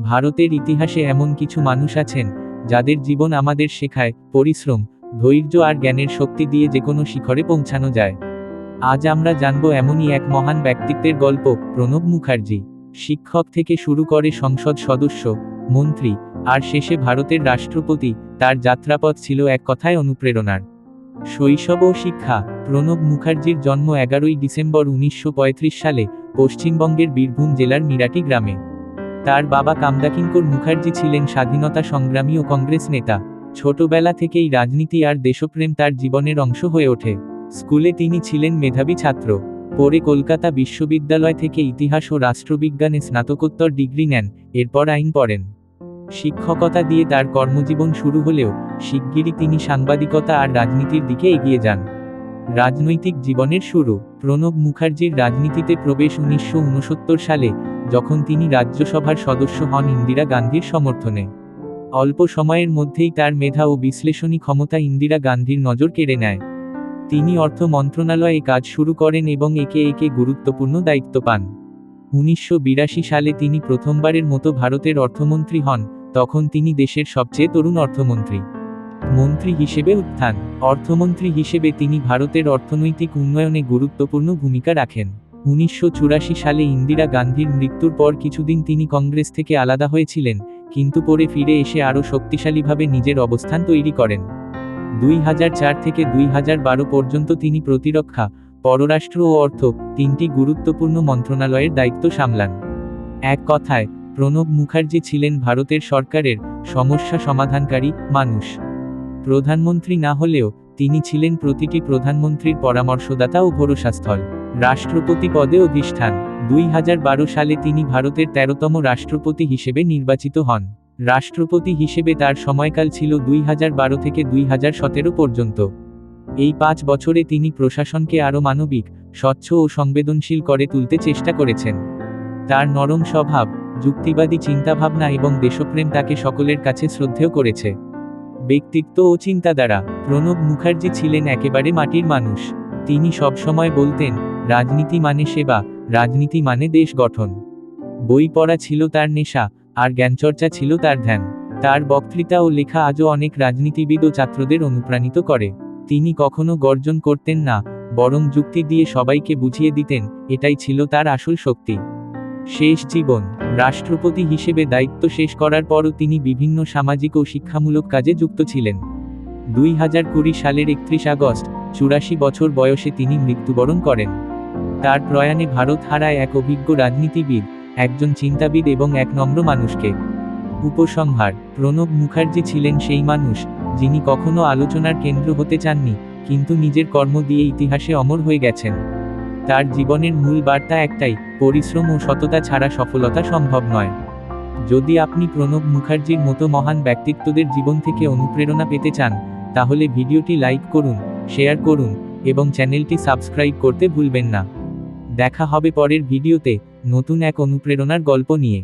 ভারতের ইতিহাসে এমন কিছু মানুষ আছেন, যাদের জীবন আমাদের শেখায়, পরিশ্রম, ধৈর্য আর জ্ঞানের শক্তি দিয়ে যে কোনো শিখরে পৌঁছানো যায়। আজ আমরা জানব এমনই এক মহান ব্যক্তিত্বের গল্প, প্রণব মুখার্জি। শিক্ষক থেকে শুরু করে সংসদ সদস্য, মন্ত্রী, আর শেষে ভারতের রাষ্ট্রপতি, তার যাত্রাপথ ছিল এক কথায় অনুপ্রেরণার। শৈশব ও শিক্ষা, প্রণব মুখার্জির জন্ম এগারোই ডিসেম্বর উনিশশো পঁয়ত্রিশ সালে, পশ্চিমবঙ্গের বীরভূম জেলার মিরাটি গ্রামে। তার বাবা কামদাকিঙ্কর মুখার্জি ছিলেন স্বাধীনতা সংগ্রামী ও কংগ্রেস নেতা। ছোটবেলা থেকেই রাজনীতি আর দেশপ্রেম তার জীবনের অংশ হয়ে ওঠে। স্কুলে তিনি ছিলেন মেধাবী ছাত্র। পরে কলকাতা বিশ্ববিদ্যালয় থেকে ইতিহাস ও রাষ্ট্রবিজ্ঞানে স্নাতকোত্তর ডিগ্রি নেন, এরপর আইন পড়েন। শিক্ষকতা দিয়ে তার কর্মজীবন শুরু হলেও শিগগিরই তিনি সাংবাদিকতা আর রাজনীতির দিকে এগিয়ে যান। রাজনৈতিক জীবনের শুরু। প্রণব মুখার্জির রাজনীতিতে প্রবেশ উনিশশো উনসত্তর সালে যখন তিনি রাজ্যসভার সদস্য হন ইন্দিরা গান্ধীর সমর্থনে। অল্প সময়ের মধ্যেই তার মেধা ও বিশ্লেষণী ক্ষমতা ইন্দিরা গান্ধীর নজর কেড়ে নেয়। তিনি অর্থ মন্ত্রণালয়ে কাজ শুরু করেন এবং একে একে গুরুত্বপূর্ণ দায়িত্ব পান। উনিশশো বিরাশি সালে তিনি প্রথমবারের মতো ভারতের অর্থমন্ত্রী হন, তখন তিনি দেশের সবচেয়ে তরুণ অর্থমন্ত্রী। মন্ত্রী হিসেবে উত্থান। অর্থমন্ত্রী হিসেবে তিনি ভারতের অর্থনৈতিক উন্নয়নে গুরুত্বপূর্ণ ভূমিকা রাখেন। উনিশশো চুরাশি সালে ইন্দিরা গান্ধীর মৃত্যুর পর কিছুদিন তিনি কংগ্রেস থেকে আলাদা হয়েছিলেন, কিন্তু পরে ফিরে এসে আরও শক্তিশালীভাবে নিজের অবস্থান তৈরি করেন। দুই হাজার চার থেকে দুই হাজার বারো পর্যন্ত তিনি প্রতিরক্ষা, পররাষ্ট্র ও অর্থ তিনটি গুরুত্বপূর্ণ মন্ত্রণালয়ের দায়িত্ব সামলান। এক কথায়, প্রণব মুখার্জি ছিলেন ভারতের সরকারের সমস্যা সমাধানকারী মানুষ। প্রধানমন্ত্রী না হলেও তিনি ছিলেন প্রতিটি প্রধানমন্ত্রীর পরামর্শদাতা ও ভরসাস্থল। রাষ্ট্রপতি পদে অধিষ্ঠান। দুই হাজার বারো সালে তিনি ভারতের তেরোতম রাষ্ট্রপতি হিসেবে নির্বাচিত হন। রাষ্ট্রপতি হিসেবে তার সময়কাল ছিল দুই হাজার বারো থেকে দুই হাজার সতেরো পর্যন্ত। এই পাঁচ বছরে তিনি প্রশাসনকে আরও মানবিক, স্বচ্ছ ও সংবেদনশীল করে তুলতে চেষ্টা করেছেন। তার নরম স্বভাব, যুক্তিবাদী চিন্তাভাবনা এবং দেশপ্রেম তাকে সকলের কাছে শ্রদ্ধেয় করেছে। ব্যক্তিত্ব ও চিন্তাধারা, প্রণব মুখার্জি ছিলেন একেবারে মাটির মানুষ। তিনি সবসময় বলতেন রাজনীতি মানে সেবা, রাজনীতি মানে দেশ গঠন। বই পড়া ছিল তার নেশা, আর জ্ঞানচর্চা ছিল তার ধ্যান। তার বক্তৃতা ও লেখা আজও অনেক রাজনীতিবিদ ও ছাত্রদের অনুপ্রাণিত করে। তিনি কখনো গর্জন করতেন না, বরং যুক্তি দিয়ে সবাইকে বুঝিয়ে দিতেন, এটাই ছিল তার আসল শক্তি। শেষ জীবন, রাষ্ট্রপতি হিসেবে দায়িত্ব শেষ করার পরও তিনি বিভিন্ন সামাজিক ও শিক্ষামূলক কাজে যুক্ত ছিলেন। দুই হাজার কুড়ি সালের একত্রিশ আগস্ট, চুরাশি বছর বয়সে তিনি মৃত্যুবরণ করেন। তার প্রয়াণে ভারত হারায় এক অভিজ্ঞ রাজনীতিবিদ, একজন চিন্তাবিদ এবং এক নম্র মানুষকে। উপসংহার, প্রণব মুখার্জি ছিলেন সেই মানুষ, যিনি কখনো আলোচনার কেন্দ্র হতে চাননি, কিন্তু নিজের কর্ম দিয়ে ইতিহাসে অমর হয়ে গেছেন। তার জীবনের মূল বার্তা একটাই, পরিশ্রম ও সততা ছাড়া সফলতা সম্ভব নয়। যদি আপনি প্রণব মুখার্জির মতো মহান ব্যক্তিত্বদের জীবন থেকে অনুপ্রেরণা পেতে চান, তাহলে ভিডিওটি লাইক করুন, শেয়ার করুন, এবং চ্যানেলটি সাবস্ক্রাইব করতে ভুলবেন না। দেখা হবে পরের ভিডিওতে নতুন এক অনুপ্রেরণার গল্প নিয়ে।